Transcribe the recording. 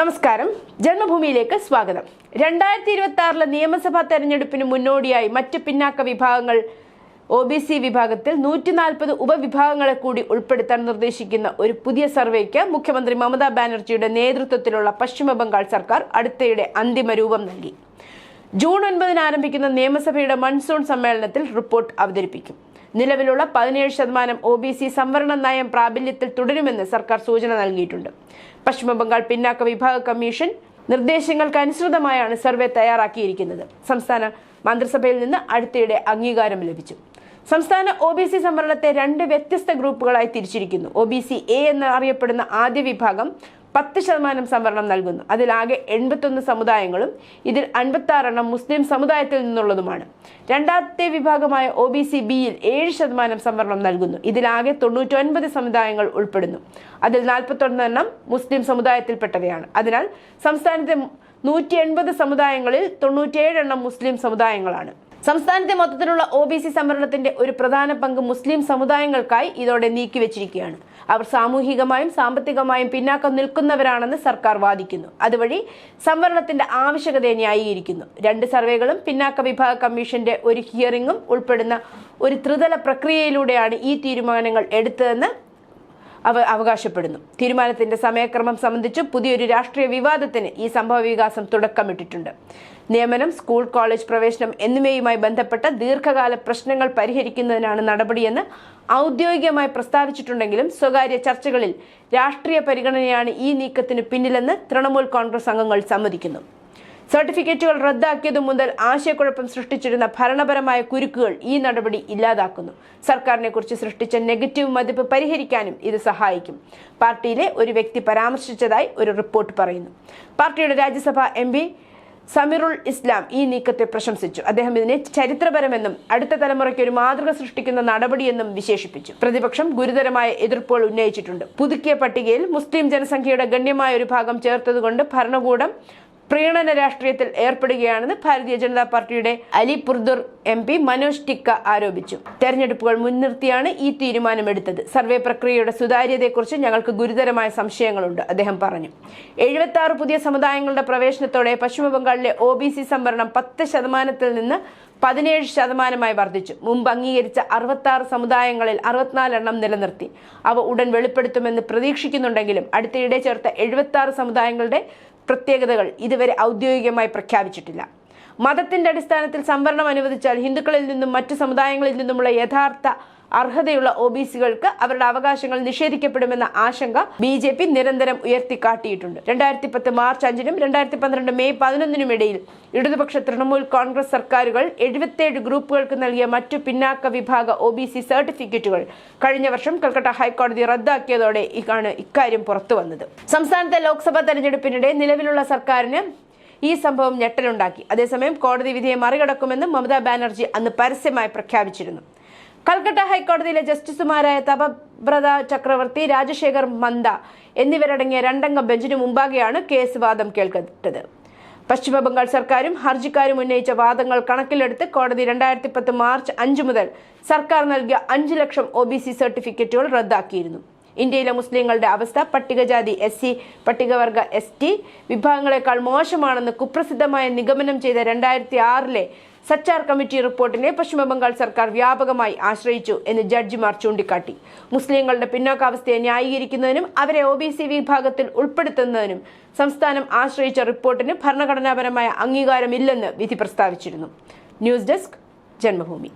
നമസ്കാരം. ജന്മഭൂമിയിലേക്ക് സ്വാഗതം. രണ്ടായിരത്തി ഇരുപത്തി ആറിലെ നിയമസഭാ തെരഞ്ഞെടുപ്പിന് മുന്നോടിയായി മറ്റ് പിന്നാക്ക വിഭാഗങ്ങൾ ഒ ബി സി വിഭാഗത്തിൽ നൂറ്റി നാൽപ്പത് ഉപവിഭാഗങ്ങളെ കൂടി ഉൾപ്പെടുത്താൻ നിർദ്ദേശിക്കുന്ന ഒരു പുതിയ സർവേക്ക് മുഖ്യമന്ത്രി മമതാ ബാനർജിയുടെ നേതൃത്വത്തിലുള്ള പശ്ചിമ ബംഗാൾ സർക്കാർ അടുത്തയുടെ അന്തിമ രൂപം നൽകി. ജൂൺ ഒൻപതിന് ആരംഭിക്കുന്ന നിയമസഭയുടെ മൺസൂൺ സമ്മേളനത്തിൽ റിപ്പോർട്ട് അവതരിപ്പിക്കും. നിലവിലുള്ള പതിനേഴ് ശതമാനം ഒ ബി സി സംവരണ നയം പ്രാബല്യത്തിൽ തുടരുമെന്ന് സർക്കാർ സൂചന നൽകിയിട്ടുണ്ട്. പശ്ചിമബംഗാൾ പിന്നാക്ക വിഭാഗ കമ്മീഷൻ നിർദ്ദേശങ്ങൾക്ക് അനുസൃതമായാണ് സർവേ തയ്യാറാക്കിയിരിക്കുന്നത്. സംസ്ഥാന മന്ത്രിസഭയിൽ നിന്ന് അടുത്തിടെ അംഗീകാരം ലഭിച്ചു. സംസ്ഥാന ഒ ബി സി സംവരണത്തെ രണ്ട് വ്യത്യസ്ത ഗ്രൂപ്പുകളായി തിരിച്ചിരിക്കുന്നു. ഒ ബി സി എ എന്ന് അറിയപ്പെടുന്ന ആദ്യ വിഭാഗം പത്ത് ശതമാനം സംവരണം നൽകുന്നു. അതിലാകെ എൺപത്തൊന്ന് സമുദായങ്ങളും ഇതിൽ അൻപത്തി ആറെണ്ണം മുസ്ലിം സമുദായത്തിൽ നിന്നുള്ളതുമാണ്. രണ്ടാമത്തെ വിഭാഗമായ ഒ ബി സി ബിയിൽ ഏഴ് ശതമാനം സംവരണം നൽകുന്നു. ഇതിലാകെ തൊണ്ണൂറ്റൊൻപത് സമുദായങ്ങൾ ഉൾപ്പെടുന്നു. അതിൽ നാൽപ്പത്തൊന്നെണ്ണം മുസ്ലിം സമുദായത്തിൽപ്പെട്ടവയാണ്. അതിനാൽ സംസ്ഥാനത്തെ നൂറ്റി എൺപത് സമുദായങ്ങളിൽ തൊണ്ണൂറ്റിയേഴെണ്ണം മുസ്ലിം സമുദായങ്ങളാണ്. സംസ്ഥാനത്തെ മൊത്തത്തിലുള്ള ഒ ബി സി സംവരണത്തിന്റെ ഒരു പ്രധാന പങ്ക് മുസ്ലിം സമുദായങ്ങൾക്കായി ഇതോടെ നീക്കിവെച്ചിരിക്കുകയാണ് അവർ സാമൂഹികമായും സാമ്പത്തികമായും പിന്നാക്കം നിൽക്കുന്നവരാണെന്ന് സർക്കാർ വാദിക്കുന്നു. അതുവഴി സംവരണത്തിന്റെ ആവശ്യകതയെ ന്യായീകരിക്കുന്നു. രണ്ട് സർവേകളും പിന്നാക്ക വിഭാഗ കമ്മീഷന്റെ ഒരു ഹിയറിംഗും ഉൾപ്പെടുന്ന ഒരു ത്രിതല പ്രക്രിയയിലൂടെയാണ് ഈ തീരുമാനങ്ങൾ എടുത്തതെന്ന് അവ അവകാശപ്പെടുന്നു. തീരുമാനത്തിന്റെ സമയക്രമം സംബന്ധിച്ച് പുതിയൊരു രാഷ്ട്രീയ വിവാദത്തിന് ഈ സംഭവ വികാസം തുടക്കമിട്ടിട്ടുണ്ട്. നിയമനം സ്കൂൾ കോളേജ് പ്രവേശനം എന്നിവയുമായി ബന്ധപ്പെട്ട ദീർഘകാല പ്രശ്നങ്ങൾ പരിഹരിക്കുന്നതിനാണ് നടപടിയെന്ന് ഔദ്യോഗികമായി പ്രസ്താവിച്ചിട്ടുണ്ടെങ്കിലും സ്വകാര്യ ചർച്ചകളിൽ രാഷ്ട്രീയ പരിഗണനയാണ് ഈ നീക്കത്തിന് പിന്നിലെന്ന് തൃണമൂൽ കോൺഗ്രസ് അംഗങ്ങൾ സമ്മതിക്കുന്നു. സർട്ടിഫിക്കറ്റുകൾ റദ്ദാക്കിയതു മുതൽ ആശയക്കുഴപ്പം സൃഷ്ടിച്ചിരുന്ന ഭരണപരമായ കുരുക്കുകൾ ഈ നടപടി ഇല്ലാതാക്കുന്നു. സർക്കാരിനെ കുറിച്ച് സൃഷ്ടിച്ച നെഗറ്റീവ് മതിപ്പ് പരിഹരിക്കാനും ഇത് സഹായിക്കും. പാർട്ടിയിലെ ഒരു വ്യക്തി പരാമർശിച്ചതായി ഒരു റിപ്പോർട്ട് പറയുന്നു. പാർട്ടിയുടെ രാജ്യസഭാ എം സമീറുൽ ഇസ്ലാം ഈ നീക്കത്തെ പ്രശംസിച്ചു. അദ്ദേഹം ഇതിനെ ചരിത്രപരമെന്നും അടുത്ത തലമുറയ്ക്ക് ഒരു മാതൃക സൃഷ്ടിക്കുന്ന നടപടിയെന്നും വിശേഷിപ്പിച്ചു. പ്രതിപക്ഷം ഗുരുതരമായ എതിർപ്പുകൾ ഉന്നയിച്ചിട്ടുണ്ട്. പുതുക്കിയ പട്ടികയിൽ മുസ്ലിം ജനസംഖ്യയുടെ ഗണ്യമായ ഒരു ഭാഗം ചേർത്തതുകൊണ്ട് ഭരണകൂടം പ്രീണന രാഷ്ട്രീയത്തിൽ ഏർപ്പെടുകയാണെന്ന് ഭാരതീയ ജനതാ പാർട്ടിയുടെ അലിപുർദുർ എം പി മനോജ് ടിക്ക ആരോപിച്ചു. തെരഞ്ഞെടുപ്പുകൾ മുൻനിർത്തിയാണ് ഈ തീരുമാനമെടുത്തത്. സർവേ പ്രക്രിയയുടെ സുതാര്യതയെക്കുറിച്ച് ഞങ്ങൾക്ക് ഗുരുതരമായ സംശയങ്ങളുണ്ട് അദ്ദേഹം പറഞ്ഞു. എഴുപത്തി ആറ് പുതിയ സമുദായങ്ങളുടെ പ്രവേശനത്തോടെ പശ്ചിമബംഗാളിലെ ഒ ബി സി സംവരണം പത്ത് ശതമാനത്തിൽ നിന്ന് പതിനേഴ് ശതമാനമായി വർദ്ധിച്ചു. മുമ്പ് അംഗീകരിച്ച അറുപത്തി ആറ് സമുദായങ്ങളിൽ അറുപത്തിനാലെണ്ണം നിലനിർത്തി. അവ ഉടൻ വെളിപ്പെടുത്തുമെന്ന് പ്രതീക്ഷിക്കുന്നുണ്ടെങ്കിലും അടുത്തിടെ ചേർത്ത എഴുപത്തി സമുദായങ്ങളുടെ പ്രത്യേകതകൾ ഇതുവരെ ഔദ്യോഗികമായി പ്രഖ്യാപിച്ചിട്ടില്ല. മതത്തിന്റെ അടിസ്ഥാനത്തിൽ സംവരണം അനുവദിച്ചാൽ ഹിന്ദുക്കളിൽ നിന്നും മറ്റ് സമുദായങ്ങളിൽ നിന്നുമുള്ള യഥാർത്ഥ അർഹതയുള്ള ഒ ബി സികൾക്ക് അവരുടെ അവകാശങ്ങൾ നിഷേധിക്കപ്പെടുമെന്ന ആശങ്ക ബി ജെ പി നിരന്തരം ഉയർത്തിക്കാട്ടിയിട്ടുണ്ട്. രണ്ടായിരത്തി പത്ത് മാർച്ച് അഞ്ചിനും രണ്ടായിരത്തി പന്ത്രണ്ട് മെയ് പതിനൊന്നിനും ഇടയിൽ ഇടതുപക്ഷ തൃണമൂൽ കോൺഗ്രസ് സർക്കാരുകൾ എഴുപത്തിയേഴ് ഗ്രൂപ്പുകൾക്ക് നൽകിയ മറ്റു പിന്നാക്ക വിഭാഗ ഒ ബി സി സർട്ടിഫിക്കറ്റുകൾ കഴിഞ്ഞ വർഷം കൽക്കട്ട ഹൈക്കോടതി റദ്ദാക്കിയതോടെ ആണ് ഇക്കാര്യം പുറത്തു വന്നത് സംസ്ഥാനത്തെ ലോക്സഭാ തെരഞ്ഞെടുപ്പിനിടെ നിലവിലുള്ള സർക്കാരിന് ഈ സംഭവം ഞെട്ടലുണ്ടാക്കി. അതേസമയം കോടതി വിധിയെ മറികടക്കുമെന്ന് മമതാ ബാനർജി അന്ന് പരസ്യമായി പ്രഖ്യാപിച്ചിരുന്നു. കൽക്കട്ട ഹൈക്കോടതിയിലെ ജസ്റ്റിസുമാരായ തപബ്രത ചക്രവർത്തി രാജശേഖർ മന്ദ എന്നിവരടങ്ങിയ രണ്ടംഗ ബെഞ്ചിന് മുമ്പാകെയാണ് കേസ് വാദം കേൾക്കപ്പെട്ടത്. പശ്ചിമബംഗാൾ സർക്കാരും ഹർജിക്കാരും ഉന്നയിച്ച വാദങ്ങൾ കണക്കിലെടുത്ത് കോടതി രണ്ടായിരത്തി പത്ത് മാർച്ച് അഞ്ച് മുതൽ സർക്കാർ നൽകിയ അഞ്ച് ലക്ഷം ഒ സർട്ടിഫിക്കറ്റുകൾ റദ്ദാക്കിയിരുന്നു. ഇന്ത്യയിലെ മുസ്ലിങ്ങളുടെ അവസ്ഥ പട്ടികജാതി എസ് സി പട്ടികവർഗ എസ് ടി വിഭാഗങ്ങളെക്കാൾ മോശമാണെന്ന് കുപ്രസിദ്ധമായ നിഗമനം ചെയ്ത രണ്ടായിരത്തി ആറിലെ സച്ചാർ കമ്മിറ്റി റിപ്പോർട്ടിനെ പശ്ചിമബംഗാൾ സർക്കാർ വ്യാപകമായി ആശ്രയിച്ചു എന്ന് ജഡ്ജിമാർ ചൂണ്ടിക്കാട്ടി. മുസ്ലിങ്ങളുടെ പിന്നോക്കാവസ്ഥയെ ന്യായീകരിക്കുന്നതിനും അവരെ ഒ ബി സി വിഭാഗത്തിൽ ഉൾപ്പെടുത്തുന്നതിനും സംസ്ഥാനം ആശ്രയിച്ച റിപ്പോർട്ടിന് ഭരണഘടനാപരമായ അംഗീകാരമില്ലെന്ന് വിധി പ്രസ്താവിച്ചിരുന്നു. News desk Janmabhumi.